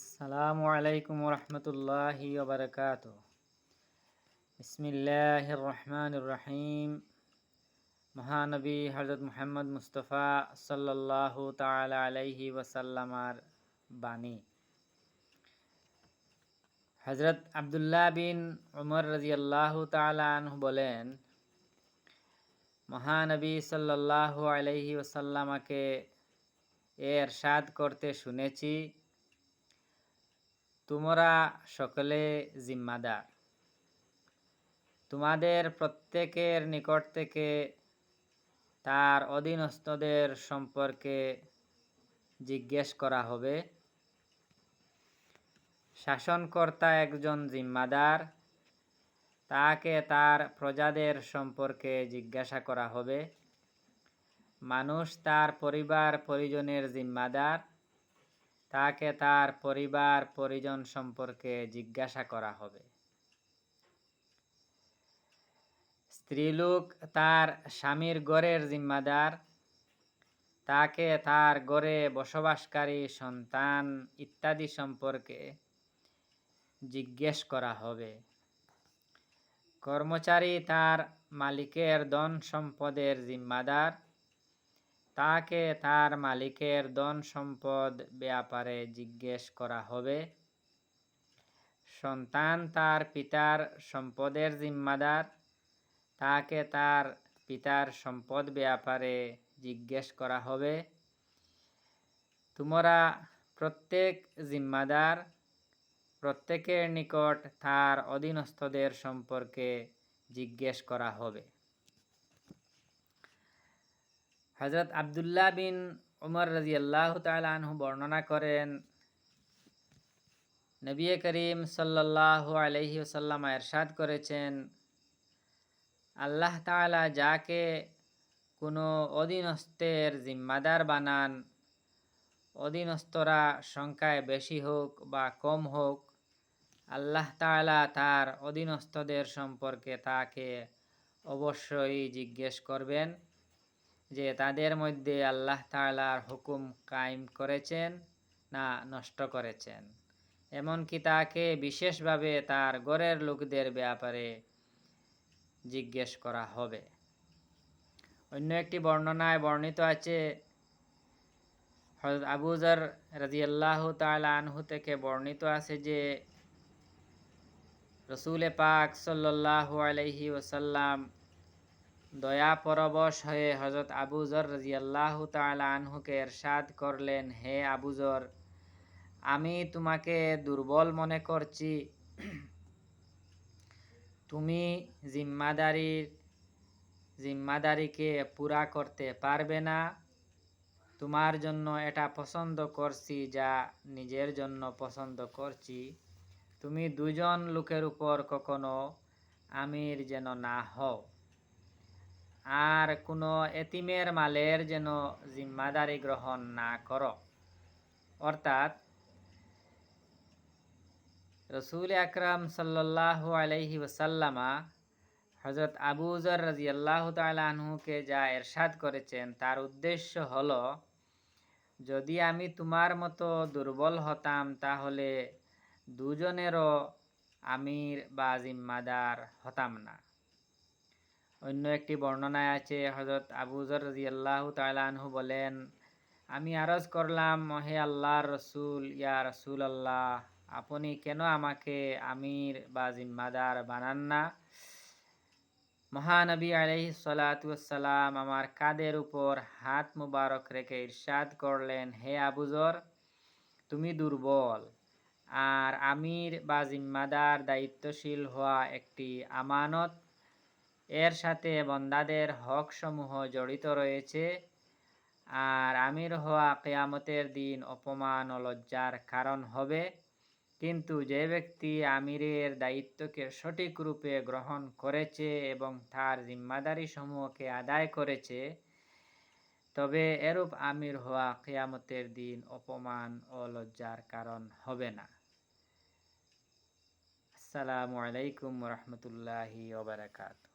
আসসালামু আলাইকুম রহমতুল্লাহি ওবরকাত বিসমিল্লাহ রহমান রহিম। মহানবী হজরত মুহাম্মদ মুস্তফা সাল্লাহ তালা আলাইহি ওয়াসাল্লামার বাণী। হজরত আবদুল্লাহ বিন উমর রাজিয়াল্লাহ তালাহ বলেন, মহানবী সাল্লাহ আলাইহি ওসাল্লামাকে এর সাদ করতে শুনেছি। তোমরা সকলে জিম্মাদার। তোমাদের প্রত্যেকের নিকট থেকে তার অধীনস্থদের সম্পর্কে জিজ্ঞেস করা হবে। শাসনকর্তা একজন জিম্মাদার, তাকে তার প্রজাদের সম্পর্কে জিজ্ঞাসা করা হবে। মানুষ তার পরিবার পরিজনের জিম্মাদার তাকে তার পরিবার, পরিজন সম্পর্কে জিজ্ঞাসা করা হবে। স্ত্রীলোক তার স্বামীর গড়ের জিম্মাদার। তাকে তার গড়ে বসবাসকারী সন্তান ইত্যাদি সম্পর্কে জিজ্ঞেস করা হবে। কর্মচারী তার মালিকের ধন সম্পদের জিম্মাদার। তাকে তার মালিকের ধন সম্পদ ব্যাপারে জিজ্ঞেস করা হবে। সন্তান তার পিতার সম্পদের জিম্মাদার। তাকে তার পিতার সম্পদ ব্যাপারে জিজ্ঞেস করা হবে। তোমরা প্রত্যেক জিম্মাদার, প্রত্যেকের নিকট তার অধীনস্থদের সম্পর্কে জিজ্ঞেস করা হবে। হজরত আবদুল্লাহ বিন উমর রাজি আল্লাহ তালহু বর্ণনা করেন, নবী করিম সাল্লাহ আলহি ওসাল্লাম এরশাদ করেছেন, আল্লাহ তালা যাকে কোনো অধীনস্থের জিম্মাদার বানান, অধীনস্থরা সংখ্যায় বেশি হোক বা কম হোক, আল্লাহ তালা তার অধীনস্থদের সম্পর্কে তাকে অবশ্যই জিজ্ঞেস করবেন। যে তাদের মধ্যে আল্লাহ তালার হুকুম কায়েম করেছেন না নষ্ট করেছেন। এমনকি তাকে বিশেষভাবে তার গড়ের লোকদের ব্যাপারে জিজ্ঞেস করা হবে। অন্য একটি বর্ণনায় বর্ণিত আছে হজরত আবুজার রাজিয়াল্লাহ তালা আনহু থেকে বর্ণিত আছে যে, রসুল পাক সাল্লাহ আলহি ওসাল্লাম দয়া পরবশ হয়ে হজরত আবুজর রাজিয়াল্লাহ তালা আনহুকে এরশাদ করলেন, হে আবুজর আমি তোমাকে দুর্বল মনে করছি। তুমি জিম্মাদারির, জিম্মাদারিকে পুরা করতে পারবে না। তোমার জন্য এটা পছন্দ করছি যা নিজের জন্য পছন্দ করছি। তুমি দুজন লোকের উপর কখনো আমির যেন না হও। আর কোনো এতিমের মালের যেন জিম্মাদারি গ্রহণ না কর। অর্থাৎ, রসুল আকরাম সাল্লাহ আলহি ওসাল্লামা হজরত আবুজর রাজি আল্লাহ তালহুকে যা এরশাদ করেছেন, তার উদ্দেশ্য হল, যদি আমি তোমার মতো দুর্বল হতাম, তাহলে দুজনেরও আমির বা জিম্মাদার হতাম না। অন্য একটি বর্ণনায় আছে হজরত আবুজর রাজি আল্লাহ তালাহু বলেন, আমি আরজ করলাম মহে আল্লাহর রসুল, ইয়া রসুল আল্লাহ আপনি কেন আমাকে আমির বা জিম্মাদার বানান না? মহানবী আলহি সালাতাম আমার কাদের উপর হাত মুবারক রেখে ইরশাদ করলেন, হে আবুজর তুমি দুর্বল আর আমির বা জিম্মাদার দায়িত্বশীল হওয়া একটি আমানত এর সাথে বন্দাদের হকসমূহ জড়িত রয়েছে। আর আমির হওয়া কেয়ামতের দিন অপমান ও লজ্জার কারণ হবে। কিন্তু যে ব্যক্তি আমিরের দায়িত্বকে সঠিক রূপে গ্রহণ করেছে এবং তার জিম্মাদারি সমূহকে আদায় করেছে, তবে এরূপ আমির হওয়া কেয়ামতের দিন অপমান ও লজ্জার কারণ হবে না। আসসালামু আলাইকুম রহমতুল্লাহি ওবরাকাতু